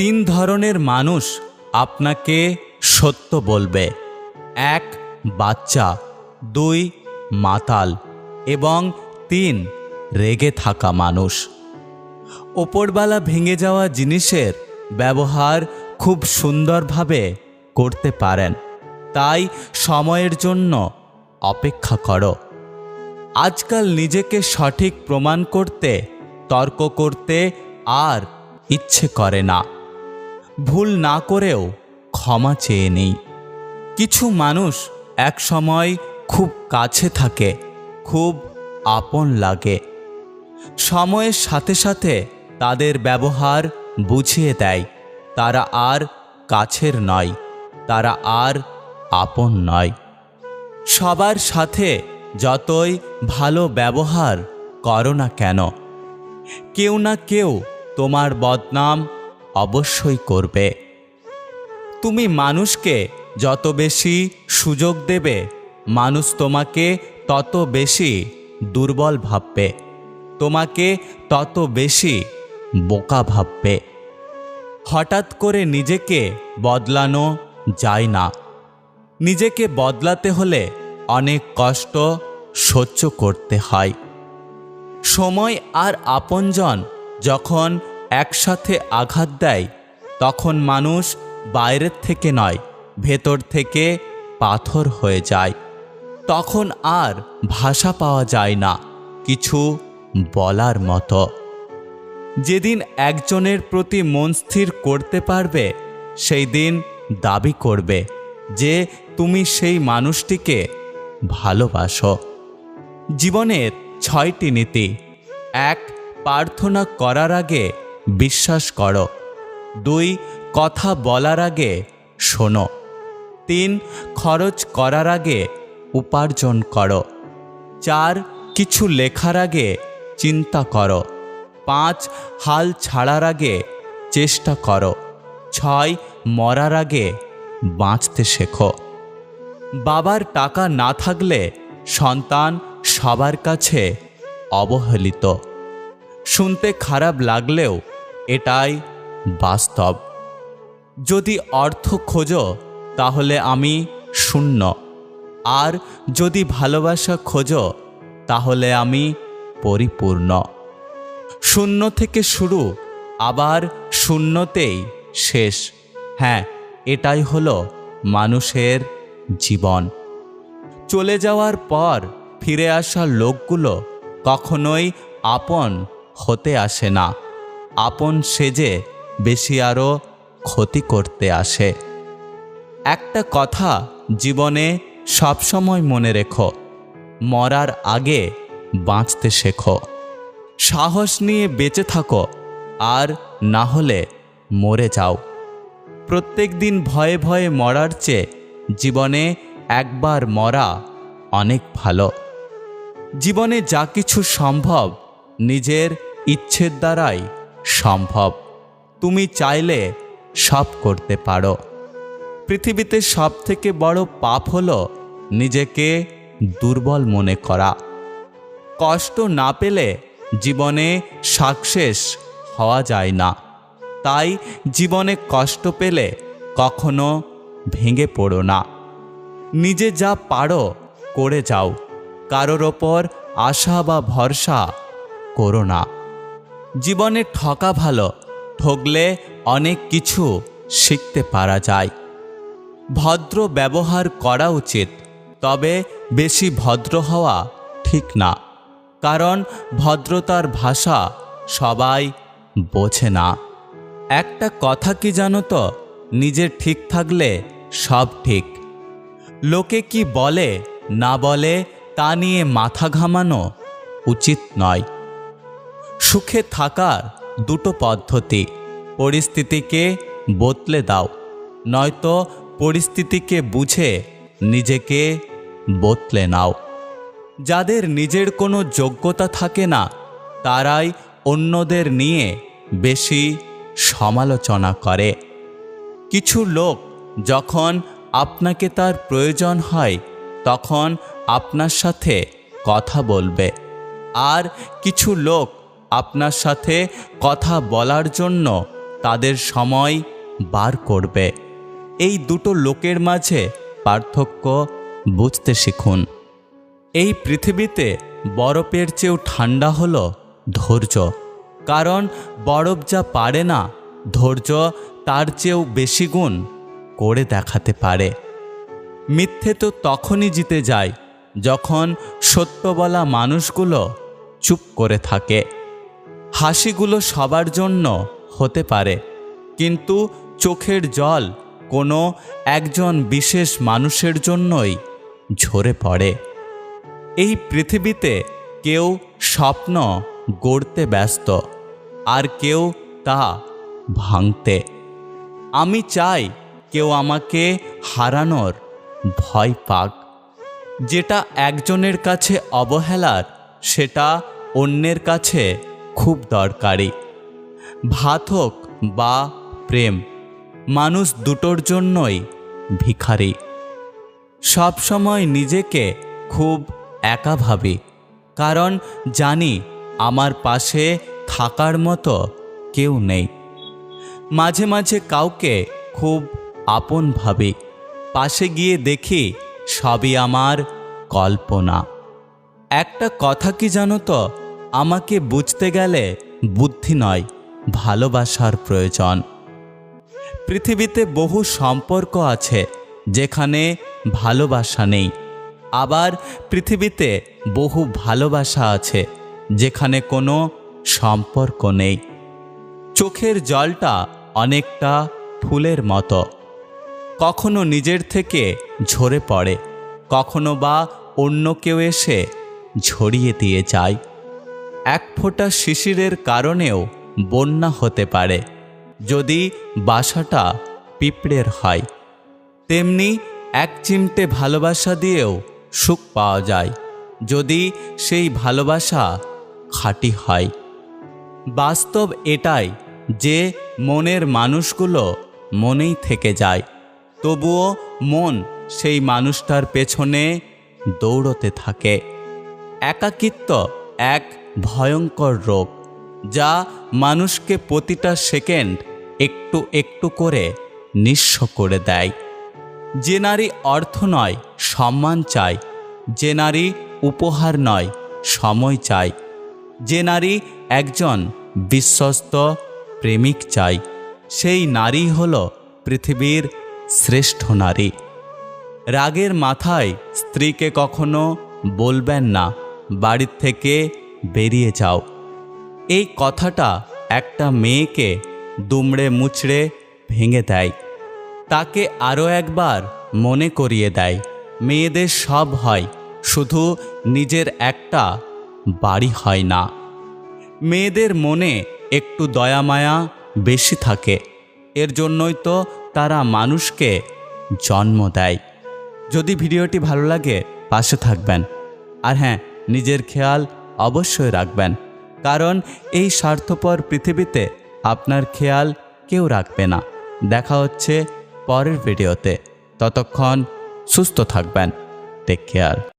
তিন ধরনের মানুষ আপনাকে সত্য বলবে। এক, বাচ্চা। দুই, মাতাল। এবং তিন, রেগে থাকা মানুষ। ওপরবালা ভেঙে যাওয়া জিনিসের ব্যবহার খুব সুন্দরভাবে করতে পারেন। তাই সময়ের জন্য অপেক্ষা করো। আজকাল নিজেকে সঠিক প্রমাণ করতে, তর্ক করতে আর ইচ্ছে করে না। ভুল না করেও ক্ষমা চেয়ে নেই। কিছু মানুষ এক সময় খুব কাছে থাকে, খুব আপন লাগে। সময়ের সাথে সাথে তাদের ব্যবহার বুঝিয়ে দেয়, তারা আর কাছের নয়, তারা আর আপন নয়। সবার সাথে যতই ভালো ব্যবহার করো না কেন, কেউ না কেউ তোমার বদনাম অবশ্যই করবে। তুমি মানুষকে যত বেশি সুযোগ দেবে, মানুষ তোমাকে তত বেশি দুর্বল ভাববে। তোমাকে তত বেশি বোকা ভাববে। হঠাৎ করে নিজেকে বদলানো যায় না। নিজেকে বদলাতে হলে অনেক কষ্ট সহ্য করতে হয়। সময় আর আপনজন যখন একসাথে আঘাত দেয়, তখন মানুষ বাইরের থেকে নয়, ভেতর থেকে পাথর হয়ে যায়। তখন আর ভাষা পাওয়া যায় না, কিছু বলার মতো। যেদিন একজনের প্রতি মন স্থির করতে পারবে, সেই দিন দাবি করবে যে, তুমি সেই মানুষটিকে ভালোবাসো। জীবনের ছয়টি নীতি। এক, প্রার্থনা করার আগে বিশ্বাস করো। দুই, কথা বলার আগে শোনো। তিন, খরচ করার আগে উপার্জন করো। চার, কিছু লেখার আগে চিন্তা করো। পাঁচ, হাল ছাড়ার আগে চেষ্টা করো। ছয়, মরার আগে বাঁচতে শেখো। বাবার টাকা না থাকলে সন্তান সবার কাছে অবহেলিত। শুনতে খারাপ লাগলেও এটাই বাস্তব। যদি অর্থ খোঁজো, তাহলে আমি শূন্য। আর যদি ভালোবাসা খোঁজো, তাহলে আমি পরিপূর্ণ। শূন্য থেকে শুরু, আবার শূন্যতেই শেষ। হ্যাঁ এটাই হলো মানুষের জীবন। চলে যাওয়ার পর ফিরে আসা লোকগুলো কখনোই আপন হতে আসে না। আপন সেজে বেশি আরও ক্ষতি করতে আসে। একটা কথা জীবনে সবসময় মনে রেখো, মরার আগে বাঁচতে শেখো। সাহস নিয়ে বেঁচে থাকো, আর না হলে মরে যাও। প্রত্যেক দিন ভয়ে ভয়ে মরার চেয়ে জীবনে একবার মরা অনেক ভালো। জীবনে যা কিছু সম্ভব নিজের ইচ্ছের দ্বারাই সম্ভব। তুমি চাইলে সব করতে পারো। পৃথিবীতে সব থেকে বড় পাপ হলো নিজেকে দুর্বল মনে করা। কষ্ট না পেলে জীবনে সাকসেস হওয়া যায় না। তাই জীবনে কষ্ট পেলে কখনো ভেঙে পড়ো না। নিজে যা পারো করে যাও। কারোর ওপর আশা বা ভরসা করো না। জীবনে ঠকা ভালো ঠকলে অনেক কিছু শিখতে পারা যায়। ভদ্র ব্যবহার করা উচিত, তবে বেশি ভদ্র হওয়া ঠিক না, কারণ ভদ্রতার ভাষা সবাই বোঝে না। একটা কথা কি জানো তো নিজের ঠিক থাকলে সব ঠিক। লোকে কি বলে, না বলে তা নিয়ে মাথা ঘামানো উচিত নয়। সুখে থাকার দুটো পদ্ধতি। পরিস্থিতিকে বদলে দাও। নয়তো পরিস্থিতিকে বুঝে নিজেকে বদলে নাও। যাদের নিজের কোনো যোগ্যতা থাকে না, তারাই অন্যদের নিয়ে বেশি সমালোচনা করে। কিছু লোক যখন আপনাকে তার প্রয়োজন হয়, তখন আপনার সাথে কথা বলবে। আর কিছু লোক আপনার সাথে কথা বলার জন্য তাদের সময় বার করবে। এই দুটো লোকের মাঝে পার্থক্য বুঝতে শিখুন। এই পৃথিবীতে বরফের চেয়েও ঠান্ডা হলো ধৈর্য। কারণ বরফ যা পারে না, ধৈর্য তার চেয়েও বেশি গুণ করে দেখাতে পারে। মিথ্যে তো তখনই জিতে যায় যখন সত্য বলা মানুষগুলো চুপ করে থাকে। হাসিগুলো সবার জন্য হতে পারে, কিন্তু চোখের জল কোনো একজন বিশেষ মানুষের জন্যই ঝরে পড়ে। এই পৃথিবীতে কেউ স্বপ্ন গড়তে ব্যস্ত, আর কেউ তা ভাঙতে। আমি চাই কেউ আমাকে হারানোর ভয় পাক। যেটা একজনের কাছে অবহেলার, সেটা অন্যের কাছে খুব দরকারি। ভাত হোক বা প্রেম মানুষ দুটোর জন্যই ভিখারি। সবসময় নিজেকে খুব একা ভাবি, কারণ জানি আমার পাশে থাকার মতো কেউ নেই। মাঝে মাঝে কাউকে খুব আপন ভাবি, পাশে গিয়ে দেখি সবই আমার কল্পনা। একটা কথা কি জানো তো? আমাকে বুঝতে গেলে বুদ্ধি নয়, ভালোবাসার প্রয়োজন। পৃথিবীতে বহু সম্পর্ক আছে যেখানে ভালোবাসা নেই। আবার পৃথিবীতে বহু ভালোবাসা আছে যেখানে কোনো সম্পর্ক নেই। চোখের জলটা অনেকটা ফুলের মতো। কখনো নিজের থেকে ঝরে পড়ে, কখনো বা অন্য কেউ এসে ঝরিয়ে দিয়ে যায়। এক ফোঁটা শিশিরের কারণেও বন্যা হতে পারে, যদি বাসাটা পিঁপড়ের হয়। তেমনি এক চিমটে ভালোবাসা দিয়েও সুখ পাওয়া যায়, যদি সেই ভালোবাসা খাঁটি হয়। বাস্তব এটাই যে মনের মানুষগুলো মনেই থেকে যায়, তবুও মন সেই মানুষটার পেছনে দৌড়তে থাকে। একাকিত্ব এক ভয়ঙ্কর রোগ, যা মানুষকে প্রতিটা সেকেন্ড একটু একটু করে নিঃস্ব করে দেয়। যে নারী অর্থ নয়, সম্মান চায়। যে নারী উপহার নয়, সময় চায়। যে নারী একজন বিশ্বস্ত প্রেমিক চাই সেই নারী হল পৃথিবীর শ্রেষ্ঠ নারী। রাগের মাথায় স্ত্রীকে কখনো বলবেন না, বাড়ির থেকে বেরিয়ে যাও। এই কথাটা একটা মেয়েকে দুমড়ে মুচড়ে ভেঙে দেয়। তাকে আরও একবার মনে করিয়ে দেয়। মেয়েদের সব হয়, শুধু নিজের একটা বাড়ি হয় না। মেয়েদের মনে একটু দয়া মায়া বেশি থাকে। এর জন্যই তো তারা মানুষকে জন্ম দেয়। যদি ভিডিওটি ভালো লাগে, পাশে থাকবেন। আর হ্যাঁ নিজের খেয়াল অবশ্যই রাখবেন, কারণ এই স্বার্থপর পৃথিবীতে আপনার খেয়াল কেউ রাখবে না। দেখা হচ্ছে পরের ভিডিওতে। ততক্ষণ সুস্থ থাকবেন। Take care